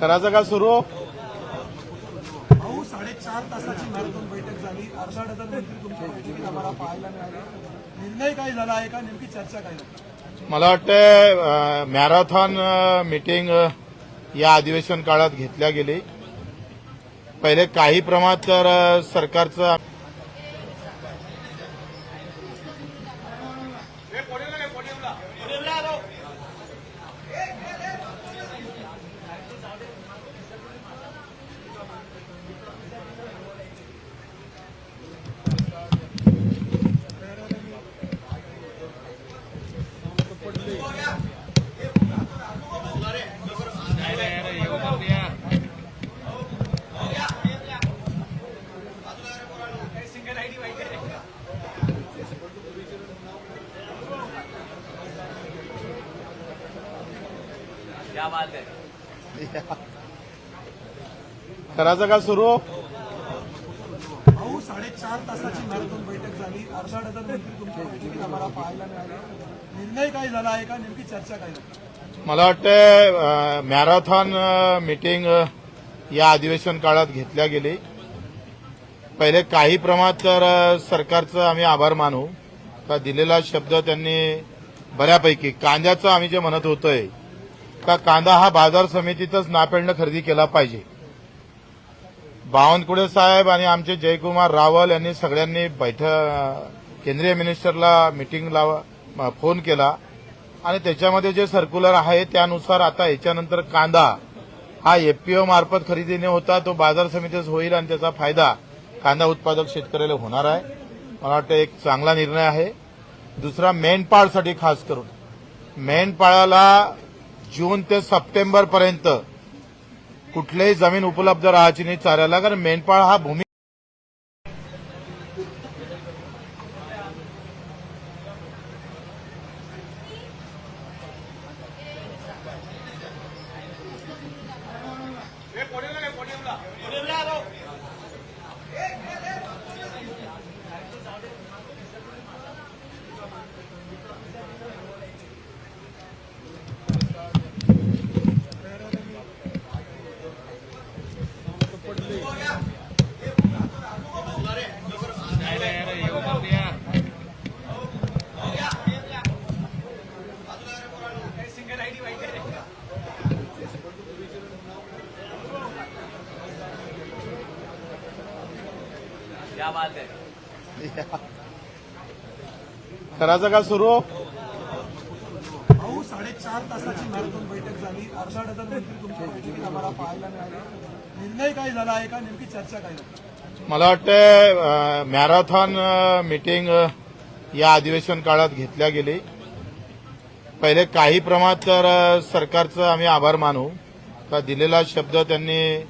करायचं का सुरू. भाऊ साडेचार तासाची मॅरेथॉन बैठक झाली. अर्धा डझन मंत्री तुमच्या आम्हाला पाहायला मिळाले. निर्णय काय झाला? आहे का नेमकी चर्चा काय मला वाटतं मॅरेथॉन मीटिंग या अधिवेशन काळात घेतल्या गेली. पहिले काही प्रमाणात तर सरकारचं करायचं का सुरू? भाऊ साडेचार तासाची मॅरेथॉन बैठक झाली. अर्धा डझन मंत्री तुमच्या आम्हाला पाहायला मिळाले. निर्णय काय झाला? आहे का नेमकी चर्चा काय मला वाटतं मॅरेथॉन मीटिंग या अधिवेशन काळात घेतल्या गेली. पहिले काही प्रमाणात तर सरकारचं आम्ही आभार मानू. का दिलेला शब्द त्यांनी बऱ्यापैकी कांद्याचं आम्ही जे म्हणत होतोय का कांदा हा बाजार समितीतच नापेडनं खरेदी केला पाहिजे. बावनकुळे साहेब आणि आमचे जयकुमार रावल यांनी सगळ्यांनी बैठक केंद्रीय मिनिस्टरला मिटिंगला लावा फोन केला. आणि त्याच्यामध्ये जे सर्क्युलर आहे त्यानुसार आता याच्यानंतर कांदा हा एफपीओ मार्फत खरेदीने होता तो बाजार समितीच होईल आणि त्याचा फायदा कांदा उत्पादक शेतकऱ्याला होणार आहे. मला वाटतं एक चांगला निर्णय आहे. दुसरा मेंढपाळसाठी खास करून मेंढपाळाला जून ते सप्टेंबर पर्यंत कुठलीही जमीन उपलब्ध राहायची नाही चाऱ्याला कारण मेंढपाळ हा भूमी करायचं का सुरू? भाऊ साडेचार तासाची मॅरेथॉन बैठक झाली. अर्धा डझन मंत्री तुमच्या बैठकीत आम्हाला पाहायला मिळाले. निर्णय काय झाला? आहे का नेमकी चर्चा काय झाली? मला वाटतं मॅरेथॉन मीटिंग या अधिवेशन काळात घेतल्या गेली. पहिले काही प्रमाणात तर सरकारचं आम्ही आभार मानू. का दिलेला शब्द त्यांनी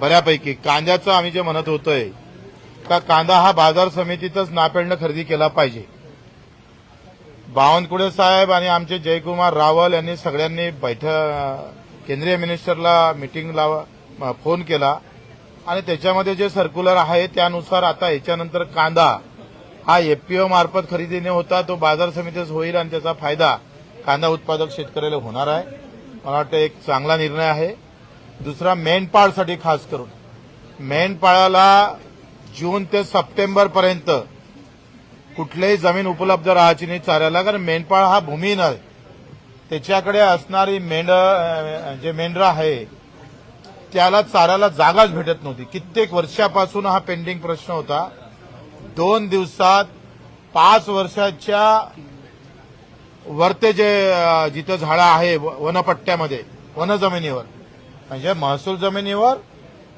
बऱ्यापैकी कांद्याचं आम्ही जे म्हणत होतोय का कांदा हा बाजार समितीतच नापेडनं खरेदी केला पाहिजे? बावनकुळे साहेब आणि आमचे जयकुमार रावल यांनी सगळ्यांनी बैठक केंद्रीय मिनिस्टरला मीटिंग लावा फोन केला. आणि त्याच्यामध्ये जे सर्क्युलर आहे त्यानुसार आता याच्यानंतर कांदा हा एफपीओ मार्फत खरेदीने होता तो बाजार समितीच होईल आणि त्याचा फायदा कांदा उत्पादक शेतकऱ्याला होणार आहे. मला वाटतं एक चांगला निर्णय आहे. दुसरा मेंढपाळसाठी खास करून. मेंढपाळाला जून ते सप्टेंबर पर्यंत कुठलीही जमीन उपलब्ध राहायची नाही. चाऱ्याला कारण मेंढपाळ हा भूमीहीन आहे. त्याच्याकडे असणारी मेंढ जे मेंढरा आहे त्याला चाऱ्याला जागाच भेटत नव्हती. कित्येक वर्षापासून हा पेंडिंग प्रश्न होता. दोन दिवसात पाच वर्षाच्या वरते जे जिथं झाडं आहे व- वनपट्ट्यामध्ये वनजमिनीवर म्हणजे महसूल जमिनीवर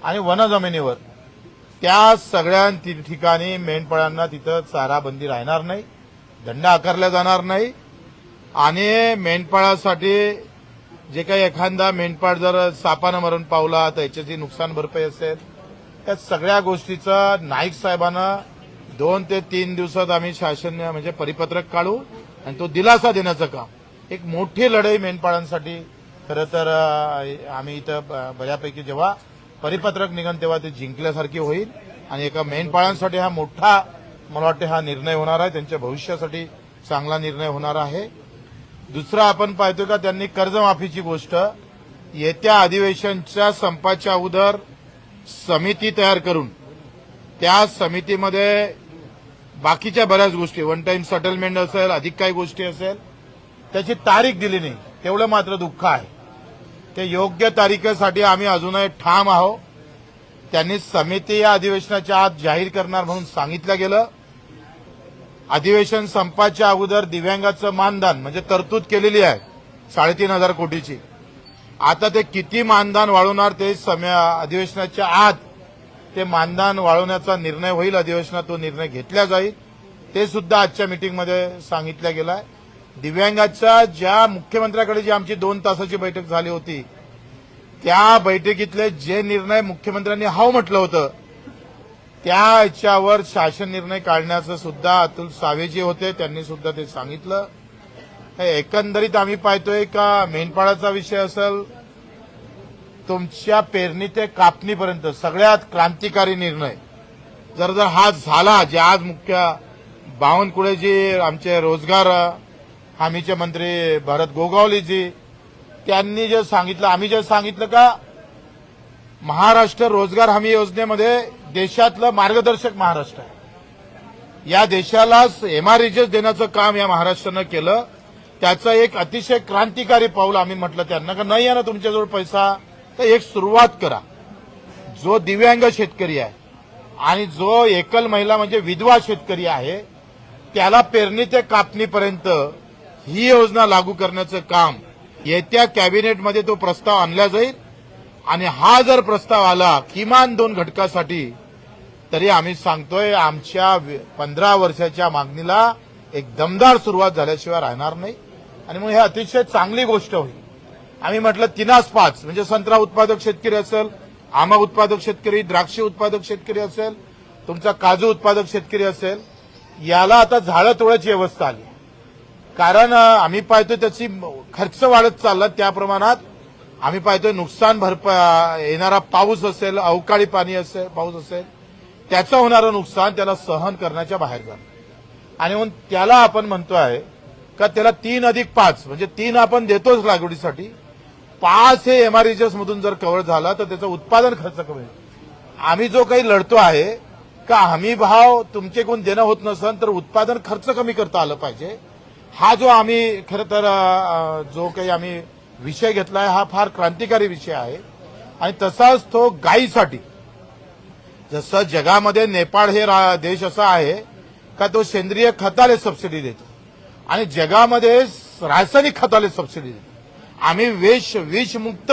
आणि वनजमिनीवर त्या सगळ्या ति- ठिकाणी मेंढपाळांना तिथं चाराबंदी राहणार नाही दंड आकारला जाणार नाही. आणि मेंढपाळासाठी जे काही एखादा मेंढपाळ जर सापानं मरण पावला तर याच्याची नुकसान भरपाई असेल. त्या सगळ्या गोष्टीचं नाईक साहेबांना दोन ते तीन दिवसात आम्ही शासन म्हणजे परिपत्रक काढू आणि तो दिलासा देण्याचं काम. एक मोठी लढाई मेंढपाळांसाठी. खरं तर आम्ही इथं ब- बऱ्यापैकी जेव्हा परिपत्रक निघन तेव्हा ते जिंकल्यासारखी होईल आणि एका मेंढपाळांसाठी हा मोठा मला वाटतं हा निर्णय होणार आहे. त्यांच्या भविष्यासाठी चांगला निर्णय होणार आहे. दुसरा आपण पाहतो का त्यांनी कर्जमाफीची गोष्ट येत्या अधिवेशनच्या संपाच्या अगोदर समिती तयार करून त्या समितीमध्ये बाकीच्या बऱ्याच गोष्टी वन टाइम सेटलमेंट असेल अधिक काही गोष्टी असेल त्याची तारीख दिली नाही. तेवढं मात्र दुःख आहे. ते योग्य तारखेसाठी आम्ही अजूनही ठाम आहोत त्यांनी समिती या अधिवेशनाच्या आत जाहीर करणार म्हणून सांगितलं गेलं. अधिवेशन संपाच्या अगोदर दिव्यांगाचं मानधन म्हणजे तरतूद केलेली आहे साडेतीन हजार कोटीची. आता ते किती मानधन वाढवणार ते अधिवेशनाच्या आत ते मानधन वाढवण्याचा निर्णय होईल अधिवेशनात तो निर्णय घेतला जाईल. ते सुद्धा आजच्या मिटिंगमध्ये सांगितलं गेलं आहे दिव्यांगाच्या ज्या मुख्यमंत्र्याकडे जी आमची दोन तासाची बैठक झाली होती त्या बैठकीतले जे निर्णय मुख्यमंत्र्यांनी हाव म्हटलं होतं त्या याच्यावर शासन निर्णय काढण्याचं सुद्धा अतुल सावेजी होते त्यांनी सुद्धा ते सांगितलं. हे एकंदरीत आम्ही पाहतोय का मेंढपाळाचा विषय असेल तुमच्या पेरणी ते कापणीपर्यंत सगळ्यात क्रांतिकारी निर्णय. जर जर हा झाला जे आज मुख्य बावनकुळेजी आमचे रोजगार हमीचे मंत्री भरत गोगावलेजी त्यांनी जे सांगितलं आम्ही जे सांगितलं का महाराष्ट्र रोजगार हमी योजनेमध्ये देशातलं मार्गदर्शक महाराष्ट्र आहे. या देशाला एमआरईजेस देण्याचं काम या महाराष्ट्रानं केलं. त्याचं एक अतिशय क्रांतिकारी पाऊल आम्ही म्हटलं त्यांना का नाही आहे ना तुमच्याजवळ पैसा तर एक सुरुवात करा. जो दिव्यांग शेतकरी आहे आणि जो एकल महिला म्हणजे विधवा शेतकरी आहे त्याला पेरणी ते कापणीपर्यंत ही योजना लागू करण्याचं काम येत्या कॅबिनेटमध्ये तो प्रस्ताव आणला जाईल. आणि हा जर प्रस्ताव आला किमान दोन घटकासाठी तरी आम्ही सांगतोय आमच्या पंधरा वर्षाच्या मागणीला एक दमदार सुरुवात झाल्याशिवाय राहणार नाही. आणि मग हे अतिशय चांगली गोष्ट होईल. आम्ही म्हटलं तिनास पाच म्हणजे संत्रा उत्पादक शेतकरी असेल आमा उत्पादक शेतकरी द्राक्ष उत्पादक शेतकरी असेल तुमचा काजू उत्पादक शेतकरी असेल याला आता झाडं तोड्याची व्यवस्था आली. कारण आम्ही पाहतोय त्याची खर्च वाढत चालला त्या प्रमाणात आम्ही पाहतोय नुकसान भरपा येणारा पाऊस असेल अवकाळी पाणी असेल पाऊस असेल त्याचं होणारं नुकसान त्याला सहन करण्याच्या बाहेर जाणं. आणि म्हणून त्याला आपण म्हणतोय का त्याला तीन अधिक पाच म्हणजे तीन आपण देतोच लागवडीसाठी. पाच हे एमआरईजेस मधून जर कव्हर झाला तर त्याचं उत्पादन खर्च कमी होईल. आम्ही जो काही लढतो आहे का हमी भाव तुमचे कोण देणं होत नसेल तर उत्पादन खर्च कमी करता आलं पाहिजे. हा जो आम्ही खरं तर जो काही आम्ही विषय घेतलाय हा फार क्रांतिकारी विषय आहे. आणि तसाच तो गायीसाठी जसं जगामध्ये नेपाळ हे रा- देश असा आहे का तो सेंद्रिय खताले सबसिडी देतो. आणि जगामध्ये रासायनिक खताले सबसिडी देतो. आम्ही विष विषमुक्त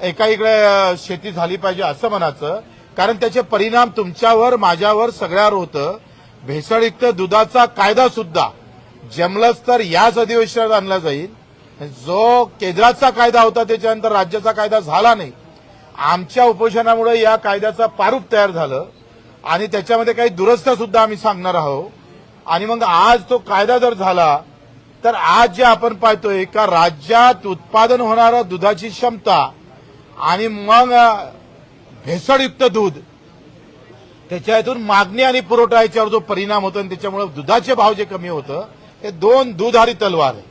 एका इकडे शेती झाली पाहिजे असं म्हणायचं. कारण त्याचे परिणाम तुमच्यावर माझ्यावर सगळ्यावर होतं. भेसळयुक्त दुधाचा कायदा सुद्धा जमलंच तर याच अधिवेशनात आणला जाईल. जो केंद्राचा कायदा होता त्याच्यानंतर राज्याचा कायदा झाला नाही. आमच्या उपोषणामुळे या कायद्याचा प्रारूप तयार झालं. आणि त्याच्यामध्ये काही दुरुस्त्या सुद्धा आम्ही सांगणार आहोत. आणि मग आज तो कायदा जर झाला तर आज जे आपण पाहतोय का राज्यात उत्पादन होणारं दुधाची क्षमता आणि मग भेसळयुक्त दूध त्याच्यातून मागणी आणि पुरवठा याच्यावर जो परिणाम होतो आणि त्याच्यामुळे दुधाचे भाव जे कमी होतं हे दोन दूधारी तलवार है।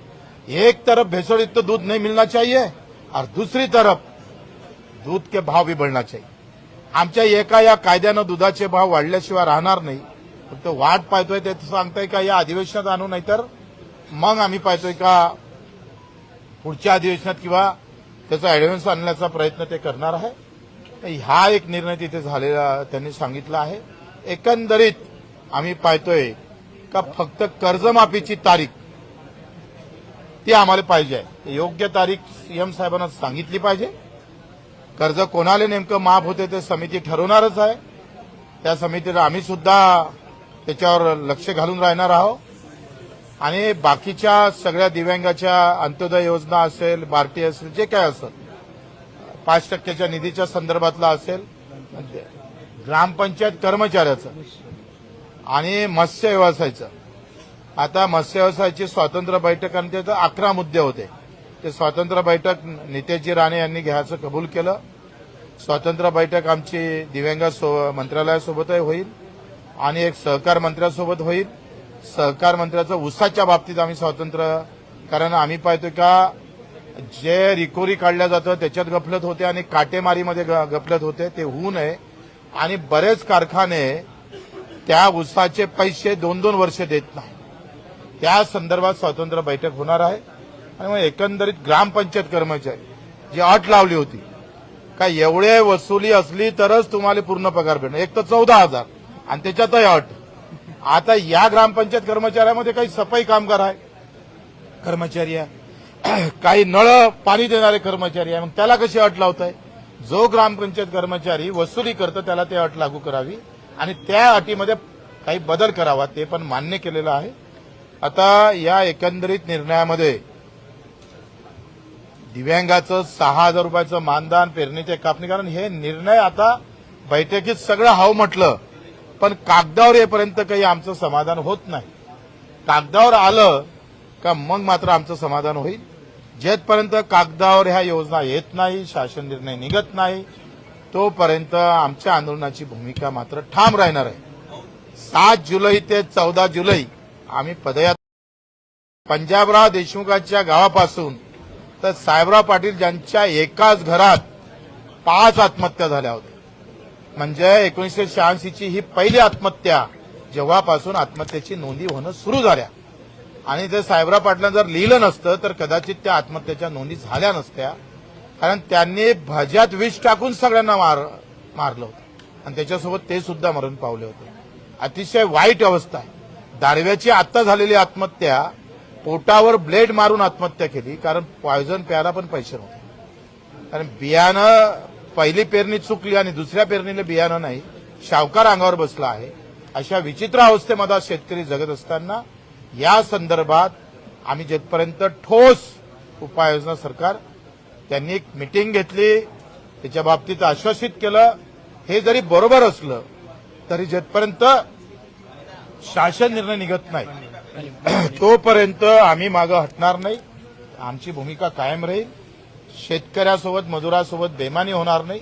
एक तरफ भेसळयुक्त दूध नहीं मिलना चाहिए और दूसरी तरफ दूध के भाव भी बढ़ना चाहिए। आमच्या एका या कायद्यानं दुधाचे भाव वाढल्याशिवाय राहणार नाही. फक्त वाट पाहतोय ते सांगताय का या अधिवेशनात आणू नाहीतर मग आम्ही पाहतोय का पुढच्या अधिवेशनात किंवा त्याचा ऍडव्हान्स आणण्याचा प्रयत्न ते करणार आहे. हा एक निर्णय तिथे झालेला त्यांनी सांगितला आहे. एकंदरीत आम्ही पाहतोय का फक्त कर्जमाफीची तारीख? ती आम्हाला पाहिजे आहे. योग्य तारीख सीएम साहेबांना सांगितली पाहिजे. कर्ज कोणाला नेमकं माफ होते ते समिती ठरवणारच आहे. त्या समितीला आम्ही सुद्धा त्याच्यावर लक्ष घालून राहणार आहोत. आणि बाकीच्या सगळ्या दिव्यांगाच्या अंत्योदय योजना असेल बार्टी असेल जे काय असेल पाच टक्क्याच्या निधीच्या संदर्भातला असेल म्हणजे ग्रामपंचायत कर्मचाऱ्याचं. आणि मत्स्य व्यवसायाचं. आता मत्स्य व्यवसायाची स्वातंत्र्य बैठक आणि त्याचं अकरा मुद्दे होते. ते स्वातंत्र्य बैठक नितेशजी राणे यांनी घ्यायचं कबूल केलं. स्वातंत्र्य बैठक आमची दिव्यांग सो- मंत्रालयासोबतही होईल आणि एक सहकार मंत्र्यासोबत होईल. सहकार मंत्र्याचं उसाच्या बाबतीत आम्ही स्वातंत्र्य कारण आम्ही पाहतोय का जे रिकोरी काढल्या जातं त्याच्यात गफलत होते आणि काटेमारीमध्ये ग- गफलत होते ते होऊ नये. आणि बरेच कारखाने त्या ऊसाचे पैसे दोन दोन वर्ष देत नाही. त्या संदर्भात स्वातंत्र्य बैठक होणार आहे. आणि मग एकंदरीत ग्रामपंचायत कर्मचारी जी अट लावली होती का एवढे वसुली असली तरच तुम्हाला पूर्ण पगार भेटणार. एक तर चौदा हजार आणि त्याच्यातही अट. आता या ग्रामपंचायत कर्मचाऱ्यामध्ये काही सफाई कामगार आहे. कर्मचारी आहे. काही नळ पाणी देणारे कर्मचारी आहे. मग त्याला कशी अट लावताय? जो ग्रामपंचायत कर्मचारी वसुली करतो त्याला ते अट लागू करावी. आणि त्या अटीमध्ये काही बदल करावा ते पण मान्य केलेलं आहे. आता या एकंदरीत निर्णयामध्ये दिव्यांगाचं सहा हजार रुपयाचं मानधन पेरणीचे कापणी कारण हे निर्णय आता बैठकीत सगळं हाव म्हटलं पण कागदावर येपर्यंत काही आमचं समाधान होत नाही. कागदावर आलं का मग मात्र आमचं समाधान होईल. जेथपर्यंत कागदावर ह्या योजना येत नाही शासन निर्णय निघत नाही तोपर्यंत आमच्या आंदोलनाची भूमिका मात्र ठाम राहणार आहे. सात जुलै ते चौदा जुलै आम्ही पदयात्रा पंजाबराव देशमुखांच्या गावापासून तर साहेबराव पाटील ज्यांच्या एकाच घरात पाच आत्महत्या झाल्या होत्या. म्हणजे एकोणीसशे शहाऐंशीची ही पहिली आत्महत्या जेव्हापासून आत्महत्येची नोंदी होणं सुरू झाल्या. आणि जर साहेबराव पाटलांना जर लिहिलं नसतं तर कदाचित त्या आत्महत्येच्या नोंदी झाल्या नसत्या. कारण त्यांनी भज्यात विष टाकून सगळ्यांना मार मारलं होतं. आणि त्याच्यासोबत ते सुद्धा मरण पावले होते. अतिशय वाईट अवस्था. आहे दारव्याची आत्ता झालेली आत्महत्या पोटावर ब्लेड मारून आत्महत्या केली कारण पॉयझन प्यायला पण पैसे नव्हते. कारण बियाणं पहिली पेरणी चुकली आणि दुसऱ्या पेरणीला बियाणं नाही शावकार अंगावर बसला आहे. अशा विचित्र अवस्थेमध्ये शेतकरी जगत असताना या संदर्भात आम्ही जेथपर्यंत ठोस उपाययोजना सरकार त्यांनी एक मिटिंग घेतली त्याच्या बाबतीत आश्वासित केलं. हे जरी बरोबर असलं तरी जेथपर्यंत शासन निर्णय निघत नाही तोपर्यंत आम्ही मागं हटणार नाही. आमची भूमिका कायम राहील. शेतकऱ्यासोबत मजुरासोबत बेमानी होणार नाही.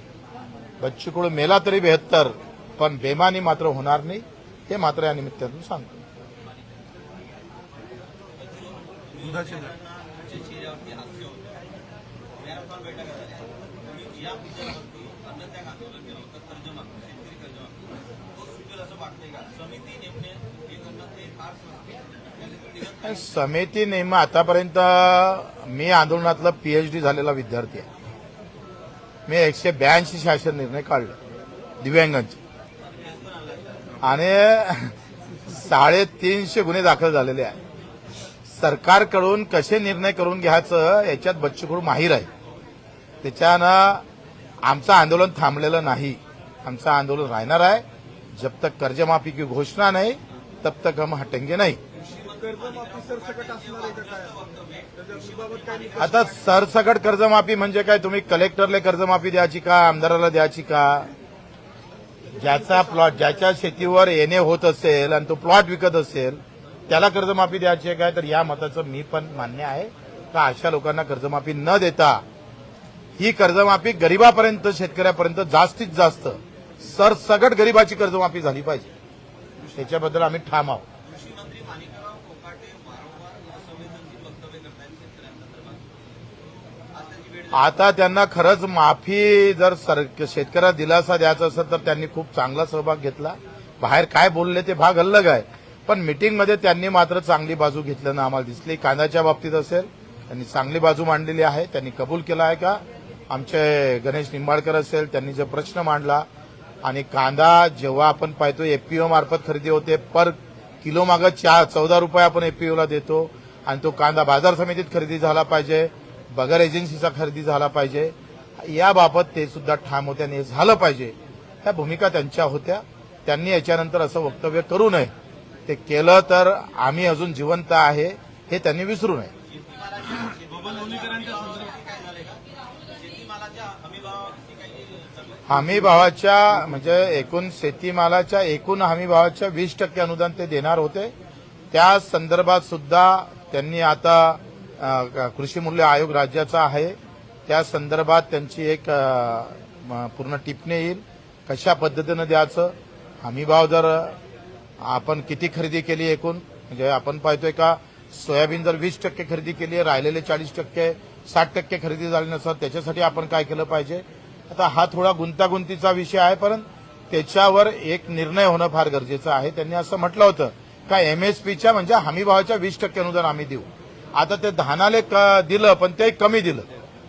बच्चू कडू मेला तरी बेहत्तर पण बेमानी मात्र होणार नाही. हे मात्र या निमित्तातून सांगतो. समिती नेमं आतापर्यंत मी आंदोलनातला पीएचडी झालेला विद्यार्थी आहे. मी एकशे ब्याऐंशी शासन निर्णय काढले दिव्यांगांचे. आणि साडेतीनशे गुन्हे दाखल झालेले आहे. सरकारकडून कसे निर्णय करून घ्यायचं याच्यात बच्चूकडू माहीर आहे. त्याच्यानं आमचं आंदोलन थांबलेलं नाही. आमचं आंदोलन राहणार आहे. जब तक कर्जमाफी की घोषणा नाही तब तक हम हटेंगे नाही। आता सरसकट कर्जमाफी म्हणजे काय? तुम्ही कलेक्टरला कर्जमाफी द्यायची का? आमदाराला द्यायची का? ज्याचा प्लॉट ज्याच्या शेतीवर येणे होत असेल आणि तो प्लॉट विकत असेल त्याला कर्जमाफी द्यायची आहे काय? तर या मताचं मी पण मान्य आहे का अशा लोकांना कर्जमाफी न देता ही कर्जमाफी गरिबापर्यंत शेतकऱ्यापर्यंत जास्तीत जास्त सरसगट गरिबाची कर्जमाफी झाली पाहिजे. त्याच्याबद्दल आम्ही ठाम आहोत. आता त्यांना खरंच माफी जर सर शेतकऱ्याला दिलासा द्यायचा असेल तर त्यांनी खूप चांगला सहभाग घेतला. बाहेर काय बोलले ते भाग अलग आहे. पण मिटिंगमध्ये त्यांनी मात्र चांगली बाजू घेतल्यानं आम्हाला दिसली. कांद्याच्या बाबतीत असेल त्यांनी चांगली बाजू मांडलेली आहे. त्यांनी कबूल केला आहे का? आमचे गणेश निंबाळकर असेल त्यांनी जो प्रश्न मांडला आणि कांदा जेव्हा आपण पाहतो एफपीओ मार्फत खरेदी होते. पर किलो मागं चार चौदा रुपये आपण एफपीओला देतो. आणि तो कांदा बाजार समितीत खरेदी झाला पाहिजे. बगर एजन्सीचा खरेदी झाला पाहिजे. याबाबत ते सुद्धा ठाम होते आणि हे झालं पाहिजे. ह्या भूमिका त्यांच्या होत्या. त्यांनी याच्यानंतर असं वक्तव्य करू नये. ते केलं तर आम्ही अजून जिवंत आहे हे त्यांनी विसरू नये. हमी भावाच्या म्हणजे एकूण शेतीमालाच्या एकूण हमी भावाच्या वीस टक्के अनुदान ते देणार होते. त्या संदर्भात सुद्धा त्यांनी आता कृषी मूल्य आयोग राज्याचा आहे. त्या संदर्भात त्यांची एक पूर्ण टिपणी येईल. कशा पद्धतीनं द्यायचं? हमी भाव जर आपण किती खरेदी केली एकूण? म्हणजे आपण पाहतोय का सोयाबीन जर वीस टक्के खरेदी केली आहे राहिलेले चाळीस टक्के साठ टक्के खरेदी झाली नसतात त्याच्यासाठी आपण काय केलं पाहिजे? आता हा थोडा गुंतागुंतीचा विषय आहे परंतु त्याच्यावर एक निर्णय होणं फार गरजेचं आहे. त्यांनी असं म्हटलं होतं का एमएसपीच्या म्हणजे हमीभावाच्या वीस टक्के अनुदान आम्ही देऊ. आता ते धानाले क- दिलं पण ते कमी दिलं.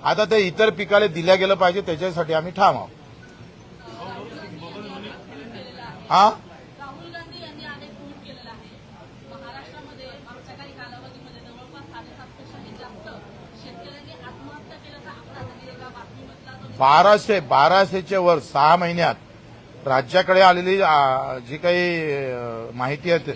आता ते इतर पिकाला दिल्या गेलं पाहिजे त्याच्यासाठी आम्ही ठाम आहोत. हा राहुल गांधी यांनी अनेक ट्विट केलेलं आहे महाराष्ट्रामध्ये मागच्या काही कालावधीमध्ये जवळपास साडेसातपेक्षाही जास्त शेतकऱ्यांनी आत्महत्या केल्याचा आकडा त्यांनी एका बातमीमधला जो बाराशे बाराशेच्या वर सहा महिन्यात राज्याकडे आलेली जी काही माहिती आहे